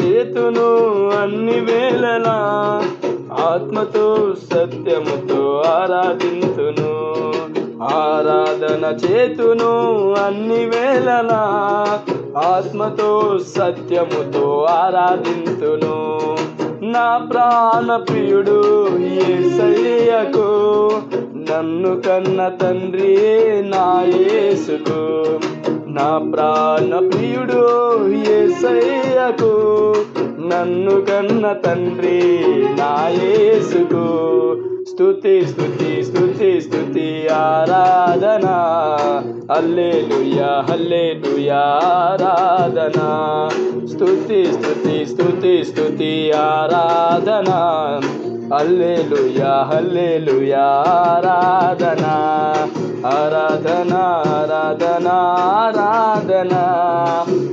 చేతును అన్ని వేళలా ఆత్మతో సత్యముతో ఆరాధింతును. ఆరాధన చేతును అన్ని వేళలా ఆత్మతో సత్యముతో ఆరాధింతును. నా ప్రాణ ప్రియుడు యేసయ్యకు నన్ను కన్న తండ్రి నా యేసుకు. నా ప్రాణ ప్రియుడు యేసయ్యకు నన్ను కన్న తండ్రి నా స్థుతి స్థుతి స్థుతి స్థుతి స్తుతి ఆరాధన. హల్లెలూయా హల్లెలూయా ఆరాధన. స్థుతి స్థుతి స్థుతి స్థుతి ఆరాధన. హల్లెలూయా హల్లెలూయా ఆరాధన. ఆరాధన ఆరాధన ఆరాధన.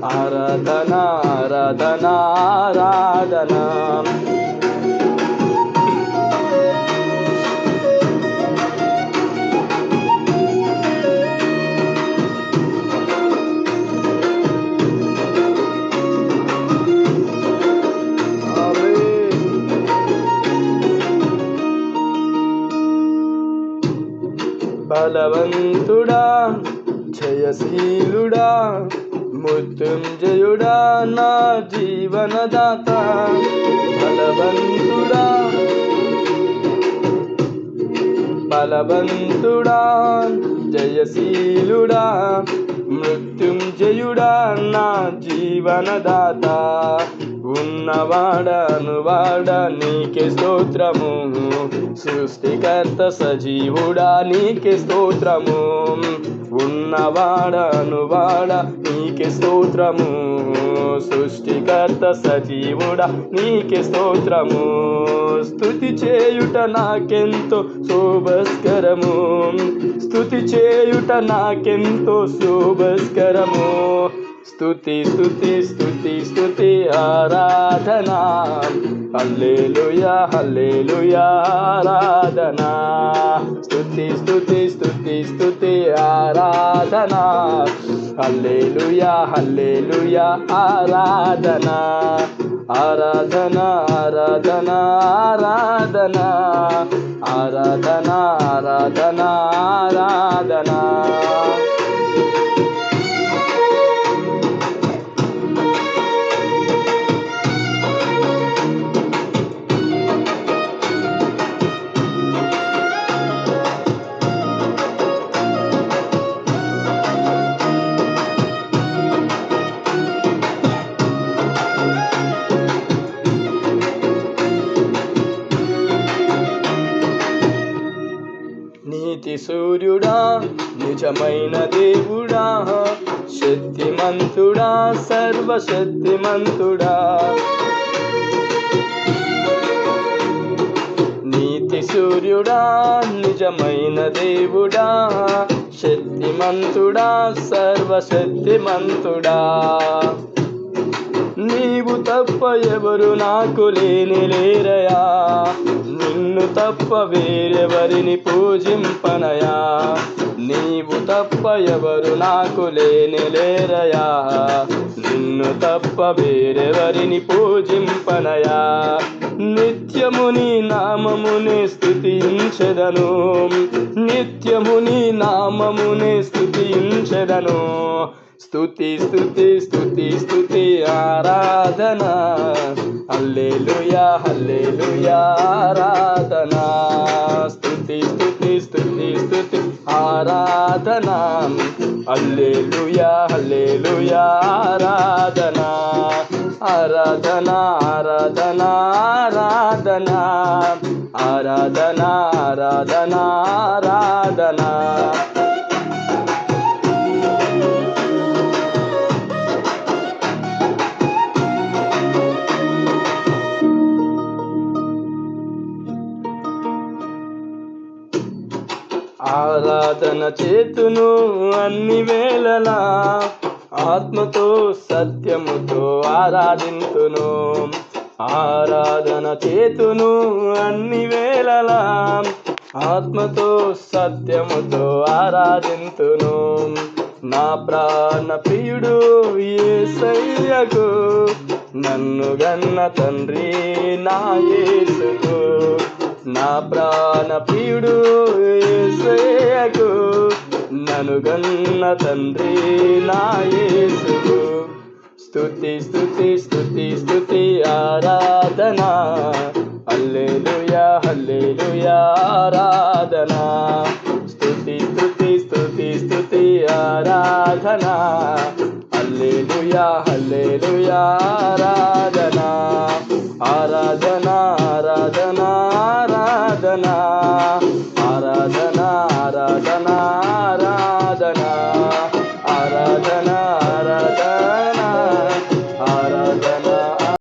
ఆరాధన ఆరాధన బలవంతుడా జయశీలుడా మృత్యుంజయుడా నా జీవనదాత బలవంతుడా. బలవంతుడా జయశీలుడా. మృత్యుంజయుడా నా జీవనదాత ఉన్నవాడను వాడ నీకే స్తోత్రము. సృష్టికర్త సజీవుడా నీకే స్తోత్రము. ఉన్నవాడను వాడ నీకే స్తోత్రము. సృష్టికర్త సజీవుడా నీకే స్తోత్రము. స్తుతి చేయుట నాకెంతో శోభస్కరము. స్తుతి చేయుట నాకెంతో శోభస్కరము. స్తుతి స్తుతి స్తుతి స్తుతి ఆరాధన. హల్లెలూయా హల్లెలూయా ఆరాధన స్తుతి స్తుతి స్తుతి స్తుతి ఆరాధన హల్లెలూయా హల్లెలూయా ఆరాధన ఆరాధన ఆరాధన ఆరాధన ఆరాధన ఆరాధన ఆరాధన సూర్యుడా నిజమైన దేవుడా శక్తిమంతుడా సర్వశక్తిమంతుడా. నీతి సూర్యుడా నిజమైన దేవుడా శక్తిమంతుడా సర్వశక్తిమంతుడా. నీవు తప్ప ఎవరు నాకు లేని లేరయా? నిన్ను తప్ప వేరెవరిని పూజింపనయా? నీవు తప్ప ఎవరు నాకు లేని లేరయా? నిన్ను తప్ప వేరెవరిని పూజింపనయా? నిత్యముని నామముని స్థుతించెదను నిత్యముని నామముని స్థుతించెదను స్థుతి స్థుతి స్థుతి స్థుతి ఆరాధన. హల్లెలూయా హల్లేలుయా ఆరాధన. స్థుతి స్థుతి స్థుతి స్థుతి ఆరాధన. హల్లెలూయా హల్లేలుయా ఆరాధన. ఆరాధన ఆరాధన ఆరాధన. ఆరాధన ఆరాధన ఆరాధన. ఆరాధన చేతును అన్ని వేళలా ఆత్మతో సత్యముతో ఆరాధింతును. ఆరాధన చేతును అన్ని వేళలా ఆత్మతో సత్యముతో ఆరాధింతును. నా ప్రాణ ప్రియుడు యేసయ్యకు నన్ను గన్న తండ్రి నా యేసుకు నా ప్రాణ ప్రియుడు యేసయ్యకు నను గన్న తండ్రి నా యేసుకు. స్తుతి స్తుతి స్తుతి స్తుతి ఆరాధన. హల్లెలూయా హల్లెలూయా ఆరాధన. స్తుతి స్తుతి స్తుతి స్తుతి ఆరాధన. హల్లెలూయా ఆరాధన ఆరాధన ఆరాధన